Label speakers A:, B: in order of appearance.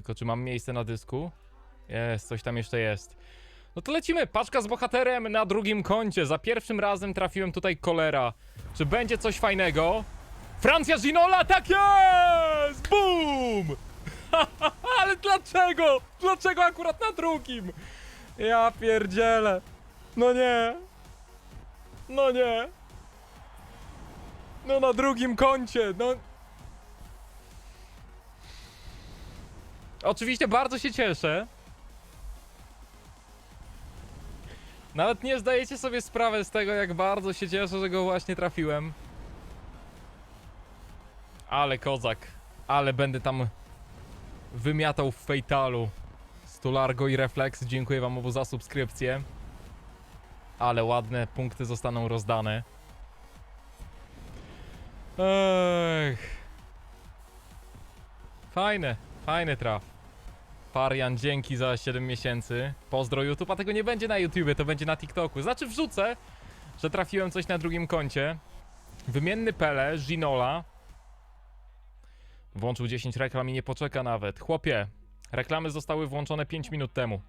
A: Tylko czy mam miejsce na dysku? Jest, coś tam jeszcze jest. No to lecimy, paczka z bohaterem na drugim koncie. Za pierwszym razem trafiłem tutaj kolera. Czy będzie coś fajnego? Francja Ginola, tak jest! Boom! Ale dlaczego? Dlaczego akurat na drugim? Ja pierdzielę. No nie. No nie. No na drugim koncie, no. Oczywiście bardzo się cieszę. Nawet nie zdajecie sobie sprawy z tego, jak bardzo się cieszę, że go właśnie trafiłem. Ale kozak. Ale będę tam wymiatał w fejtalu. Stulargo i Reflex, dziękuję wam obu za subskrypcję. Ale ładne punkty zostaną rozdane. Ech. Fajne, fajny traf. Parian, dzięki za 7 miesięcy. Pozdro YouTube, a tego nie będzie na YouTubie, to będzie na TikToku. Znaczy wrzucę, że trafiłem coś na drugim koncie. Wymienny Pele, Ginola. Włączył 10 reklam i nie poczeka nawet. Chłopie, reklamy zostały włączone 5 minut temu.